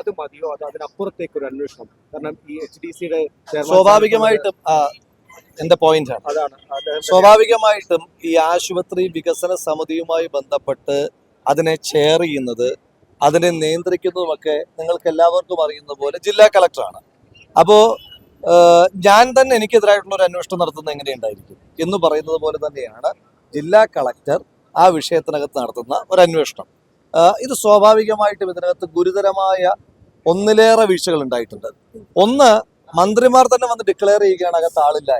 അത് മതിയോ? അത് അതിനപ്പുറത്തേക്ക് ഒരു അന്വേഷണം. കാരണം ഈ എച്ച് ഡി സിയുടെ സ്വാഭാവികമായിട്ടും എന്റെ പോയിന്റ് ആണ്. അതാണ്. സ്വാഭാവികമായിട്ടും ഈ ആശുപത്രി വികസന സമിതിയുമായി ബന്ധപ്പെട്ട് അതിനെ ചെയർ ചെയ്യുന്നത് അതിനെ നിയന്ത്രിക്കുന്നതുമൊക്കെ നിങ്ങൾക്ക് എല്ലാവർക്കും അറിയുന്ന പോലെ ജില്ലാ കളക്ടറാണ് അപ്പോ ഞാൻ തന്നെ എനിക്കെതിരായിട്ടുള്ള ഒരു അന്വേഷണം നടത്തുന്നത് എങ്ങനെയുണ്ടായിരിക്കും എന്ന് പറയുന്നത് പോലെ തന്നെയാണ് ജില്ലാ കളക്ടർ ആ വിഷയത്തിനകത്ത് നടത്തുന്ന ഒരു അന്വേഷണം. ഇത് സ്വാഭാവികമായിട്ടും ഇതിനകത്ത് ഗുരുതരമായ ഒന്നിലേറെ വീഴ്ചകൾ ഉണ്ടായിട്ടുണ്ട്. ഒന്ന് മന്ത്രിമാർ തന്നെ വന്ന് ഡിക്ലെയർ ചെയ്യുകയാണ് അകത്ത് ആളില്ല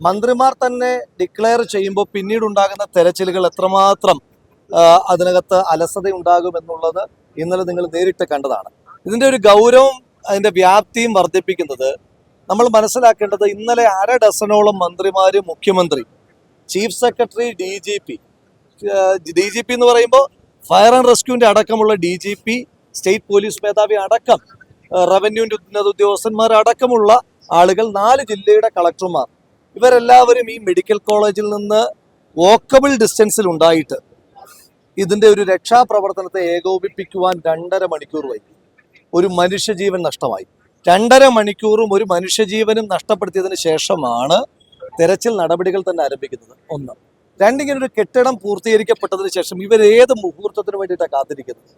മന്ത്രിമാർ തന്നെ ഡിക്ലെയർ ചെയ്യുമ്പോൾ പിന്നീട് ഉണ്ടാകുന്ന തെരച്ചിലുകൾ എത്രമാത്രം അതിനകത്ത് അലസത ഉണ്ടാകുമെന്നുള്ളത് ഇന്നലെ നിങ്ങൾ നേരിട്ട് കണ്ടതാണ്. ഇതിന്റെ ഒരു ഗൗരവം അതിന്റെ വ്യാപ്തിയും വർദ്ധിപ്പിക്കുന്നത് നമ്മൾ മനസ്സിലാക്കേണ്ടത് ഇന്നലെ അര ഡസനോളം മന്ത്രിമാര് മുഖ്യമന്ത്രി chief secretary D G P D G P എന്ന് പറയുമ്പോൾ ഫയർ ആൻഡ് റെസ്ക്യൂവിന്റെ അടക്കമുള്ള D G P state police മേധാവി അടക്കം റവന്യൂവിന്റെ ഉന്നത ഉദ്യോഗസ്ഥന്മാർ അടക്കമുള്ള ആളുകൾ നാല് ജില്ലയുടെ കളക്ടർമാർ. ഇവരെല്ലാവരും ഈ മെഡിക്കൽ കോളേജിൽ നിന്ന് വോക്കബിൾ ഡിസ്റ്റൻസിൽ ഉണ്ടായിട്ട് ഇതിന്റെ ഒരു രക്ഷാപ്രവർത്തനത്തെ ഏകോപിപ്പിക്കുവാൻ രണ്ടര മണിക്കൂർ വൈകി. ഒരു മനുഷ്യജീവൻ നഷ്ടമായി. രണ്ടര മണിക്കൂറും ഒരു മനുഷ്യജീവനും നഷ്ടപ്പെടുത്തിയതിന് ശേഷമാണ് തെരച്ചിൽ നടപടികൾ തന്നെ ആരംഭിക്കുന്നത്. ഒന്ന്. രണ്ടിങ്ങനെ ഒരു കെട്ടിടം പൂർത്തീകരിക്കപ്പെട്ടതിന് ശേഷം ഇവരേത് മുഹൂർത്തത്തിന് വേണ്ടിയിട്ടാണ് കാത്തിരിക്കുന്നത്?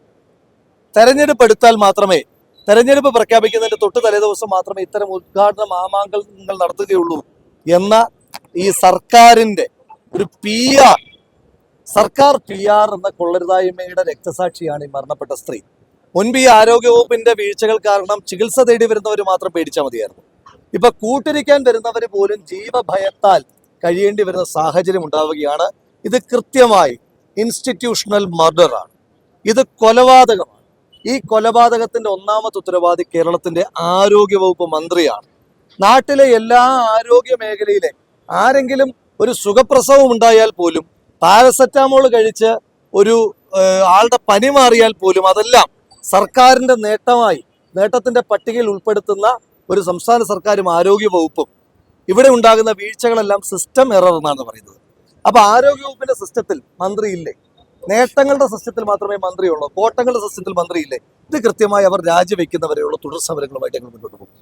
തെരഞ്ഞെടുപ്പ് എടുത്താൽ മാത്രമേ തെരഞ്ഞെടുപ്പ് പ്രഖ്യാപിക്കുന്നതിന്റെ തൊട്ട് തലേ ദിവസം മാത്രമേ ഇത്തരം ഉദ്ഘാടന മാമാങ്കങ്ങൾ നടത്തുകയുള്ളൂ എന്ന ഈ സർക്കാരിന്റെ ഒരു പി ആർ സർക്കാർ പി ആർ എന്ന കൊള്ളരുതായ്മയുടെ രക്തസാക്ഷിയാണ് ഈ മരണപ്പെട്ട സ്ത്രീ. മുൻപ് ഈ ആരോഗ്യവകുപ്പിന്റെ വീഴ്ചകൾ കാരണം ചികിത്സ തേടി വരുന്നവർ മാത്രം പേടിച്ചാൽ മതിയായിരുന്നു. ഇപ്പൊ കൂട്ടിരിക്കാൻ വരുന്നവർ പോലും ജീവഭയത്താൽ കഴിയേണ്ടി വരുന്ന സാഹചര്യം ഉണ്ടാവുകയാണ്. ഇത് കൃത്യമായി ഇൻസ്റ്റിറ്റ്യൂഷണൽ മർഡറാണ് ഇത് കൊലപാതകമാണ്. ഈ കൊലപാതകത്തിന്റെ ഒന്നാമത്തെ ഉത്തരവാദി കേരളത്തിന്റെ ആരോഗ്യവകുപ്പ് മന്ത്രിയാണ്. നാട്ടിലെ എല്ലാ ആരോഗ്യ മേഖലയിലെ ആരെങ്കിലും ഒരു സുഖപ്രസവം ഉണ്ടായാൽ പോലും പാരസെറ്റാമോൾ കഴിച്ച് ഒരു ആളുടെ പനി മാറിയാൽ പോലും അതെല്ലാം സർക്കാരിന്റെ നേട്ടമായി നേട്ടത്തിന്റെ പട്ടികയിൽ ഉൾപ്പെടുത്തുന്ന ഒരു സംസ്ഥാന സർക്കാരും ആരോഗ്യ വകുപ്പും ഇവിടെ ഉണ്ടാകുന്ന വീഴ്ചകളെല്ലാം സിസ്റ്റം എറർ എന്നാണ് പറയുന്നത്. അപ്പൊ ആരോഗ്യവകുപ്പിന്റെ സിസ്റ്റത്തിൽ മന്ത്രിയില്ലേ? നേട്ടങ്ങളുടെ സിസ്റ്റത്തിൽ മാത്രമേ മന്ത്രിയുള്ളൂ. കോട്ടങ്ങളുടെ സിസ്റ്റത്തിൽ മന്ത്രിയില്ലേ? ഇത് കൃത്യമായി അവർ രാജിവെക്കുന്നവരെയുള്ള തുടർ സമരങ്ങളുമായിട്ട് ഞങ്ങൾ മുന്നോട്ട് പോകും.